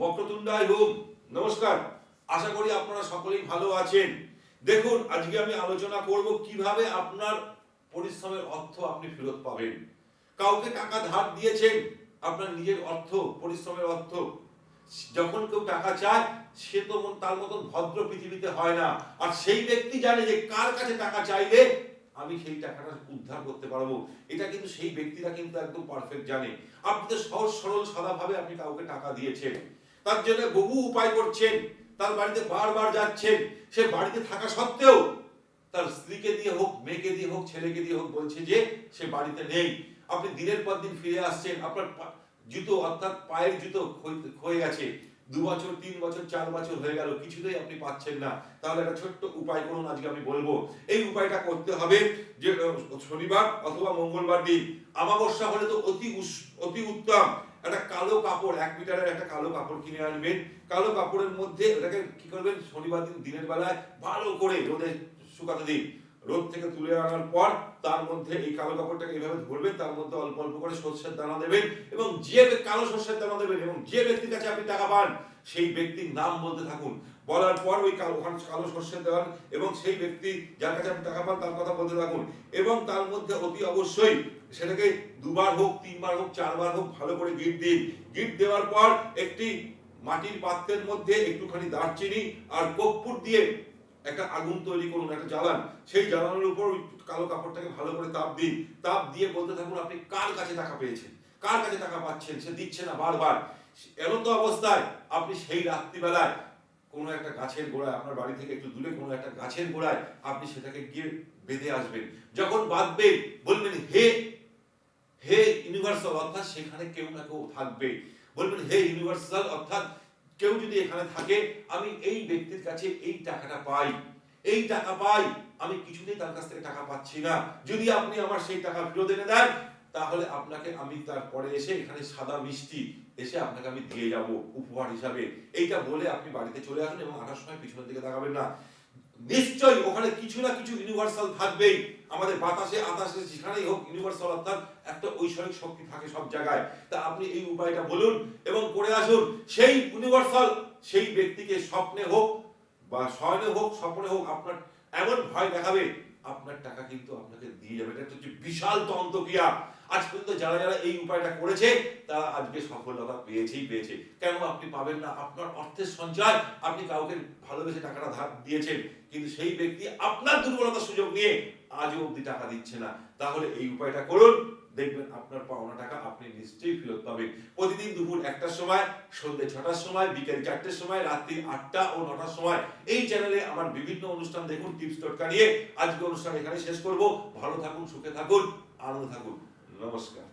বক্রতুণ্ডায় home. নমস্কার। আশা করি আপনারা সকলেই ভালো আছেন। দেখুন, আজকে আমি আলোচনা করব কীভাবে আপনার পরিশ্রমের অর্থ আপনি ফেরত পাবেন। কাউকে টাকা ধার দিয়েছেন, আপনার নিজের অর্থ, পরিশ্রমের অর্থ। যখন কেউ টাকা চায়, সে তো তার মতন ভদ্র পৃথিবীতে হয় না। আর সেই ব্যক্তি জানে যে কার কাছে টাকা চাইলে আমি সেই টাকাটা উদ্ধার করতে পারব। এটা কিন্তু সেই ব্যক্তিরা কিন্তু একদম পারফেক্ট জানে। আপনি তো সহজ সরল, সাদাভাবে আপনি কাউকে টাকা দিয়েছেন। তার জন্য বহু উপায় করছেন। তার বাড়িতে বারবার যাচ্ছেন। সে বাড়িতে থাকা সত্ত্বেও তার স্ত্রীকে দিয়ে হোক, মেয়েকে দিয়ে হোক, ছেলেকে দিয়ে হোক বলছে যে সে বাড়িতে নেই। আপনি দিনের পর দিন ফিরে আসছেন। আপনার জুতো অর্থাৎ পায়ের জুতো ক্ষয়ে গেছে। দু বছর, তিন বছর, চার বছর হয়ে গেল, কিছুতেই আপনি পাচ্ছেন না। তাহলে একটা ছোট্ট উপায় করুন, আজকে আমি বলব। এই উপায়টা করতে হবে যে, শনিবার অথবা মঙ্গলবার দিন। আমাবস্যা হলে তো অতি অতি উত্তম। একটা কালো কাপড়, এক মিটারের একটা কালো কাপড় কিনে আনবেন। কালো কাপড়ের মধ্যে ওটাকে কি করবেন? শনিবার দিন, দিনের বেলায় ভালো করে রোদে শুকাতে দিন। রোদ থেকে তুলে আনার পর তার মধ্যে এই কালো কাপড়টাকে এইভাবে ধরবেন, তার মধ্যে অল্প অল্প করে সর্ষের দানা দেবেন এবং যে কালো সর্ষের দানা দেবেন এবং যে ব্যক্তির কাছে আপনি টাকা পান, সেই ব্যক্তির নাম বলতে থাকুন। বলার পর ওই কালো সর্ষের দেওয়ান এবং সেই ব্যক্তি যার কাছে আপনি টাকা পান তার কথা বলতে থাকুন। এবং তার মধ্যে অতি অবশ্যই সেটাকে দুবার হোক, তিনবার হোক, চারবার হোক ভালো করে গিট দিন। গিট দেওয়ার পর একটি মাটির পাত্রের মধ্যে একটুখানি দারচিনি আর কর্পূর দিয়ে একটা আগুন তৈরি করুন, একটা জ্বালান। সেই জ্বালানোর উপর কালো কাপড়টাকে ভালো করে তাপ দিন। তাপ দিয়ে বলতে থাকুন, আপনি কার কাছে টাকা পেয়েছেন? কার কাছে টাকা পাচ্ছেন? সে দিচ্ছে না বারবার। এমন তো অবস্থায় আপনি সেই রাত্রিবেলায় কোনো একটা গাছের গোড়ায়, আপনার বাড়ি থেকে একটু দূরে কোনো একটা গাছের গোড়ায় আপনি সেটাকে গিয়ে বেঁধে আসবেন। যখন বাঁধবেন বলবেন, হে হে ইউনিভার্সাল অর্থাৎ সেখানে কেউ না কেউ থাকবে। বলবেন, হে ইউনিভার্সাল অর্থাৎ কেউ যদি এখানে থাকে, আমি এই ব্যক্তির কাছে এই টাকাটা পাই। এই টাকা পাই, আমি কিছুতেই তার কাছ থেকে টাকা পাচ্ছি না। যদি আপনি আমার সেই টাকা ফেরত এনে দেন তাহলে আপনাকে আমি তারপরে এসে এখানে সাদা মিষ্টি এসে আপনাকে আমি দিয়ে যাব উপহার হিসাবে। এইটা বলে আপনি বাড়িতে চলে আসুন এবং আসার সময় পিছনের দিকে তাকাবেন না। নিশ্চয়ই ওখানে কিছু না কিছু ইউনিভার্সাল থাকবেই। আমাদের বাতাসে আকাশে যেখানেই হোক ইউনিভার্সাল অর্থাৎ একটা ঐশ্বরিক শক্তি থাকে সব জায়গায়। তা আপনি এই উপায়টা বলুন এবং করে আসুন। সেই ইউনিভার্সাল সেই ব্যক্তিকে স্বপ্নে হোক বা শয়নে হোক, স্বপ্নে হোক আপনার এমন ভয় দেখাবে, আপনার টাকা কিন্তু আপনাকে দিয়ে যাবে। এটা হচ্ছে বিশাল তন্ত্রক্রিয়া। আজ পর্যন্ত যারা যারা এই উপায়টা করেছে, তারা আজকে সফলতা পেয়েছেই পেয়েছে। কেন আপনি পাবেন না আপনার অর্থের সঞ্চয়, আপনি কাউকে ভালোবেসে টাকাটা ধার দিয়েছেন, কিন্তু সেই ব্যক্তি আপনার দুর্বলতার সুযোগ নিয়ে আজও অব্দি টাকা দিচ্ছে না। তাহলে এই উপায়টা করুন, দেখবেন আপনার পাওনা টাকা আপনি নিশ্চয়ই ফেরত পাবেন। প্রতিদিন দুপুর একটার সময়, সন্ধ্যে ছটার সময়, বিকেল চারটের সময়, রাত্রি আটটা ও নটার সময়। এই চ্যানেলে আমার বিভিন্ন অনুষ্ঠান দেখুন টিপস টোটকা নিয়ে। আজকে অনুষ্ঠান এখানে শেষ করব। ভালো থাকুন, সুখে থাকুন, আনন্দ থাকুন। নমস্কার